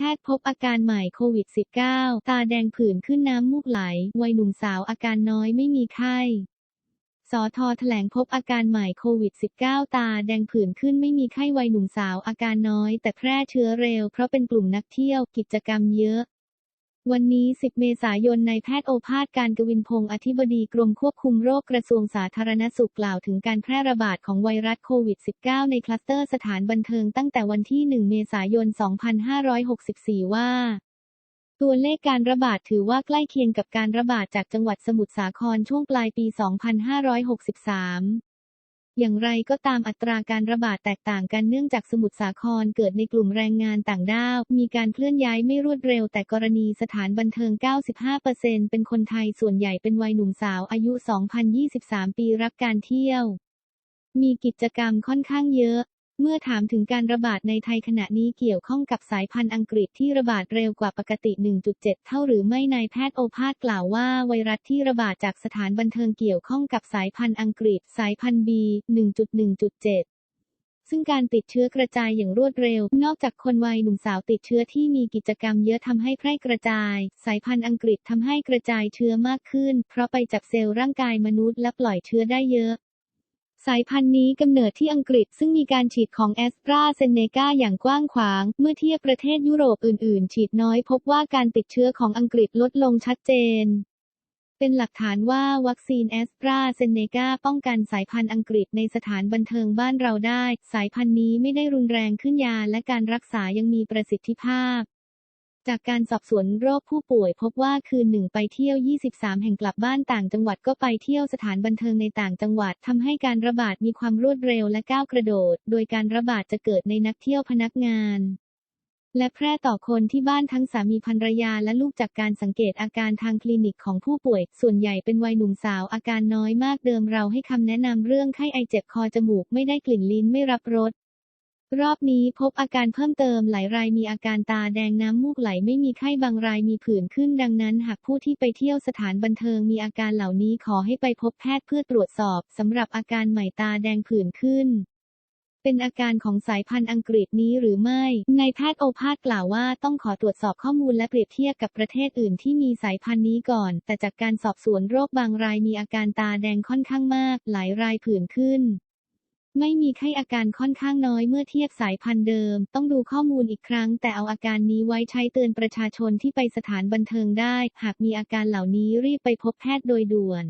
แพทย์พบอาการใหม่โควิด -19 ตาแดงผื่นขึ้นน้ำมูกไหล วัยหนุ่มสาวอาการน้อยไม่มีไข้ สอทอแถลงพบอาการใหม่โควิด -19 ตาแดงผื่นขึ้นไม่มีไข้วัยหนุ่มสาวอาการน้อยแต่แพร่เชื้อเร็วเพราะเป็นกลุ่มนักเที่ยวกิจกรรมเยอะ วันนี้ 10 เมษายนนายแพทย์โอภาสการกวินพงศ์อธิบดีกรมควบคุมโรคกระทรวงสาธารณสุขกล่าวถึงการแพร่ระบาดของไวรัสโควิด -19 ในคลัสเตอร์สถานบันเทิงตั้งแต่วันที่ 1 เมษายน 2564 ว่า ตัวเลขการระบาดถือว่าใกล้เคียงกับการระบาดจากจังหวัดสมุทรสาครช่วงปลายปี 2563 อย่างไรก็ตามอัตราการระบาดแตกต่างกันเนื่องจากสมุทรสาครเกิดในกลุ่มแรงงานต่างด้าว มีการเคลื่อนย้ายไม่รวดเร็ว แต่กรณีสถานบันเทิง 95%เป็นคนไทยส่วนใหญ่เป็นวัยหนุ่มสาวอายุ 2,023 ปีรักการเที่ยว มีกิจกรรมค่อนข้างเยอะ เมื่อถามถึงการระบาดในไทยขณะนี้เกี่ยวข้องกับสายพันธุ์อังกฤษที่ระบาดเร็วกว่าปกติ 1.7 เท่าหรือไม่นายแพทย์โอภาสกล่าวว่าไวรัสที่ระบาดจากสถานบันเทิงเกี่ยวข้องกับสายพันธุ์อังกฤษสายพันธุ์ B 1.1.7ซึ่งการติดเชื้อกระจายอย่างรวดเร็ว นอกจากคนวัยหนุ่มสาวติดเชื้อที่มีกิจกรรมเยอะทำให้แพร่กระจาย สายพันธุ์อังกฤษทำให้กระจายเชื้อมากขึ้น เพราะไปจับเซลล์ร่างกายมนุษย์และปล่อยเชื้อได้เยอะ สายพันธุ์นี้กำเนิดที่อังกฤษซึ่งมีการฉีดของแอสตราเซเนกาอย่างกว้างขวาง เมื่อเทียบประเทศยุโรปอื่นๆ ฉีดน้อยพบว่าการติดเชื้อของอังกฤษลดลงชัดเจน เป็นหลักฐานว่าวัคซีนแอสตราเซเนกาป้องกันสายพันธุ์อังกฤษในสถานบันเทิงบ้านเราได้ สายพันธุ์นี้ไม่ได้รุนแรงขึ้นยาและการรักษายังมีประสิทธิภาพ จากการสอบสวนโรคผู้ป่วยพบว่าคืนหนึ่งไปเที่ยว 23 แห่งกลับบ้านต่างจังหวัดก็ไปเที่ยวสถานบันเทิงในต่างจังหวัดทำให้การระบาดมีความรวดเร็วและก้าวกระโดด โดยการระบาดจะเกิดในนักเที่ยวพนักงาน และแพร่ต่อคนที่บ้านทั้งสามีภรรยาและลูกจากการสังเกตอาการทางคลินิกของผู้ป่วย ส่วนใหญ่เป็นวัยหนุ่มสาวอาการน้อยมากเดิมเราให้คำแนะนำเรื่องไข้ไอเจ็บคอจมูกไม่ได้กลิ่นลิ้นไม่รับรส รอบนี้พบอาการเพิ่มเติมหลายรายมีอาการตาแดงน้ำมูกไหลไม่มีไข้บางรายมีผื่นขึ้นดังนั้น หากผู้ที่ไปเที่ยวสถานบันเทิงมีอาการเหล่านี้ขอให้ไปพบแพทย์เพื่อตรวจสอบสำหรับอาการใหม่ตาแดงผื่นขึ้น เป็นอาการของสายพันธุ์อังกฤษนี้หรือไม่นายแพทย์โอภาสกล่าวว่าต้องขอตรวจสอบข้อมูลและเปรียบเทียบกับประเทศอื่นที่มีสายพันธุ์นี้ก่อน แต่จากการสอบสวนโรคบางรายมีอาการตาแดงค่อนข้างมาก หลายรายผื่นขึ้น ไม่มีไข้อาการค่อนข้างน้อยเมื่อเทียบสายพันธุ์เดิม ต้องดูข้อมูลอีกครั้ง แต่เอาอาการนี้ไว้ใช้เตือนประชาชนที่ไปสถานบันเทิงได้ หากมีอาการเหล่านี้รีบไปพบแพทย์โดยด่วน